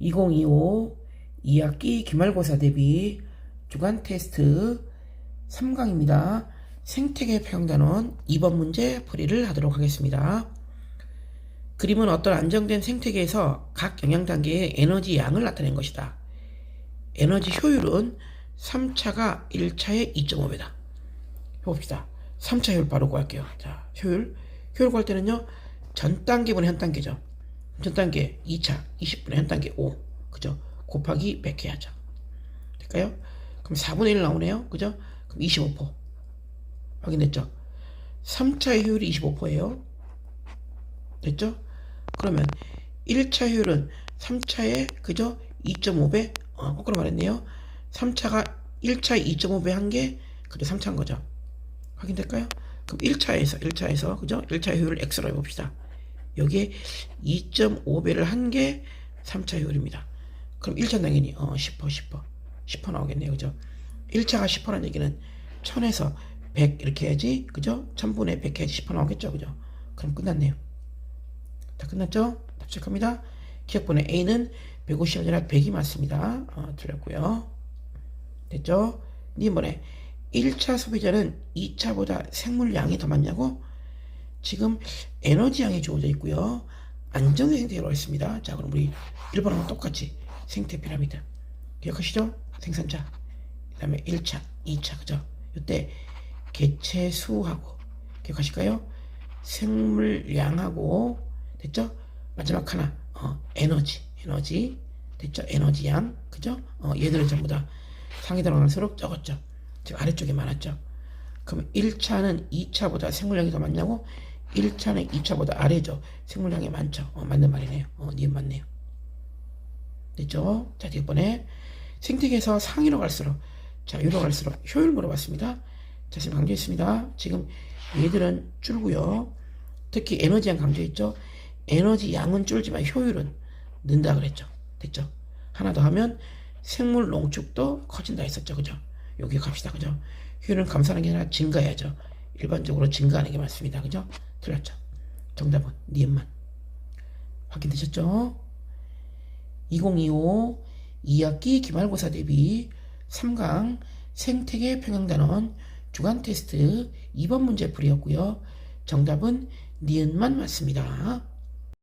2025 2학기 기말고사 대비 주간 테스트 3강입니다. 생태계 평단원 2번 문제 풀이를 하도록 하겠습니다. 그림은 어떤 안정된 생태계에서 각 영양 단계의 에너지 양을 나타낸 것이다. 에너지 효율은 3차가 1차의 2.5배다. 해봅시다. 3차 효율 바로 구할게요. 자, 효율. 효율 구할 때는요, 전 단계분의 현 단계죠. 전 단계 2차 20분의 현 단계 5. 그죠? 곱하기 100 해야죠. 될까요? 그럼 4분의 1 나오네요. 그죠? 그럼 25%. 확인됐죠? 3차의 효율이 25%예요. 됐죠? 그러면 1차 효율은 3차의 그죠? 2.5배? 어, 거꾸로 말했네요. 3차가 1차의 2.5배 한게 그죠? 3차인 거죠. 확인될까요? 그럼 1차에서 1차에서 그죠? 1차 효율을 x로 해봅시다. 여기에 2.5배를 한 게 3차 효율입니다. 그럼 1차 당연히 어 10% 10% 10% 나오겠네요. 그죠? 1차가 10%라는 얘기는 1000에서 100 이렇게 해야지 그죠? 1000분의 100 해야지 10% 나오겠죠. 그죠? 그럼 끝났네요. 다 끝났죠? 답책합니다. 기억번호 A는 150이 아니라 100이 맞습니다. 어, 틀렸고요. 됐죠? 이번에 1차 소비자는 2차보다 생물량이 더 많냐고? 지금 에너지 양이 주어져 있고요. 안정된 생태계로 있습니다. 자, 그럼 우리 1번하고 똑같이 생태 피라미드. 기억하시죠? 생산자. 그 다음에 1차, 2차, 그죠? 이때 개체 수하고, 기억하실까요? 생물량하고, 됐죠? 마지막 하나, 어, 에너지, 에너지. 됐죠? 에너지 양, 그죠? 어, 얘들은 전부 다 상위단으로 갈수록 적었죠. 지금 아래쪽에 많았죠. 그럼 1차는 2차보다 생물량이 더 많냐고? 1차는 2차보다 아래죠. 생물량이 많죠. 어, 맞는 말이네요. 어, 니은 맞네요. 됐죠? 자, 이번에 생태계에서 상위로 갈수록, 자, 위로 갈수록 효율 물어봤습니다. 자, 지금 강조했습니다. 지금 얘들은 줄고요. 특히 에너지 양 강조했죠. 에너지 양은 줄지만 효율은 는다 그랬죠. 됐죠? 하나 더 하면 생물 농축도 커진다 했었죠. 그죠? 여기 갑시다. 그죠? 효율은 감소하는 게 아니라 증가해야죠. 일반적으로 증가하는 게 맞습니다. 그죠? 틀렸죠. 정답은 니은만. 확인되셨죠? 2025 2학기 기말고사 대비 3강 생태계 평형단원 주간 테스트 2번 문제 풀이였고요. 정답은 니은만 맞습니다.